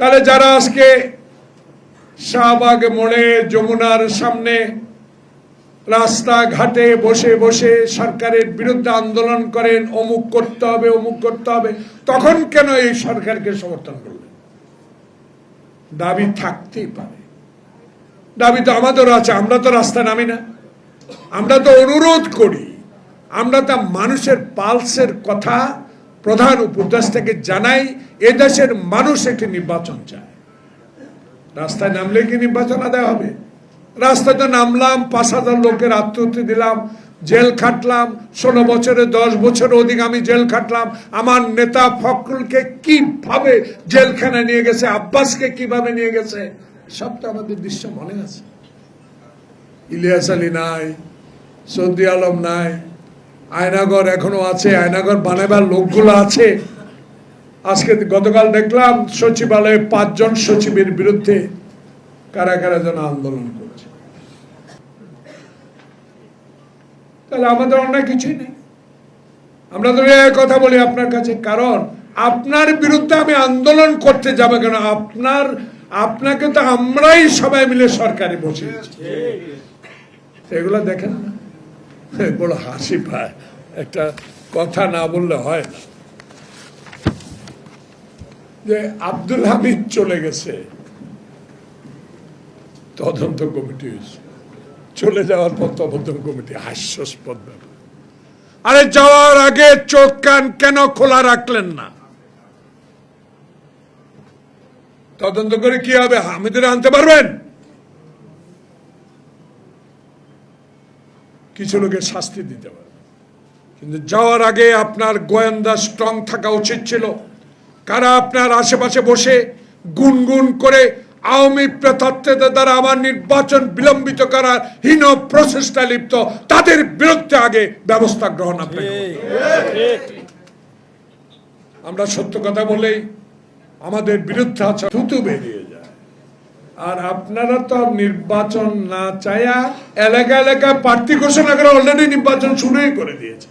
তাহলে যারা আজকে শাহবাগ মোড়ে যমুনার সামনে রাস্তাঘাটে বসে বসে সরকারের বিরুদ্ধে আন্দোলন করেন, অমুক করতে হবে, অমুক করতে হবে, তখন কেন এই সরকারকে সমর্থন করলেন? দাবি থাকতেই পারে। দাবি তো আমাদেরও আছে, আমরা তো রাস্তা নামি না। আমরা তো অনুরোধ করি, আমরা তা মানুষের পালসের কথা প্রধান উপদেষ্টাকে জানাই এদেশের মানুষ একটি নির্বাচন চায়। রাস্তায় নামলে কি নির্বাচন আদায় হবে? রাস্তায় তো নামলাম, পাঁচ হাজার লোকের আত্মহত্যা দিলাম, জেল খাটলাম, ষোলো বছরে দশ বছর অধিক আমি জেল খাটলাম। আমার নেতা ফখরুলকে কীভাবে জেলখানে নিয়ে গেছে, আব্বাসকে কীভাবে নিয়ে গেছে, সব তো আমাদের দৃশ্য মনে আছে। ইলিয়াস আলী নাই, সৌদি আলম নাই আয়নাগর এখনও আছে আয়নাগর বানাবার লোকগুলো আছে। আজকে গতকাল দেখলাম সচিবালয়ে পাঁচজন সচিবের বিরুদ্ধে কারা কারা যেন আন্দোলন করছে। তাহলে আমাদের অন্য কিছুই নেই। আমরা তো কথা বলি আপনার কাছে কারণ আপনার বিরুদ্ধে আমি আন্দোলন করতে যাব কেন? আপনার আপনাকে তো আমরাই সবাই মিলে সরকারে বসে এগুলো দেখেন না। বড় হাসি পায়। একটা কথা না বললে হয় না। যে আব্দুল হামিদ চলে গেছে। তদন্ত কমিটি হয়েছে। চলে যাওয়ার পর তদন্ত কমিটি হাস্যাস্পদ আরে যাওয়ার আগে চোখ কান কেন খোলা রাখলেন না? তদন্ত করে কি হবে? হামিদের আনতে পারবেন? কিছু লোকের শাস্তি দিতে পারবে কিন্তু যাওয়ার আগে আপনার গোয়েন্দা স্ট্রং থাকা উচিত ছিল। কারা আপনার আশেপাশে বসে গুনগুন করে আওয়ামী প্রেতাত্ত্বের দ্বারা আমার নির্বাচন বিলম্বিত করার হীন প্রচেষ্টা লিপ্ত তাদের বিরুদ্ধে আগে ব্যবস্থা গ্রহণ আপনাকে আমরা সত্য কথা বলেই আমাদের বিরুদ্ধে আছে থুতু বেরিয়ে। আর আপনারা তো নির্বাচন না চায়া এলাকা এলাকায় প্রার্থী ঘোষণা করে অলরেডি নির্বাচন শুরুই করে দিয়েছে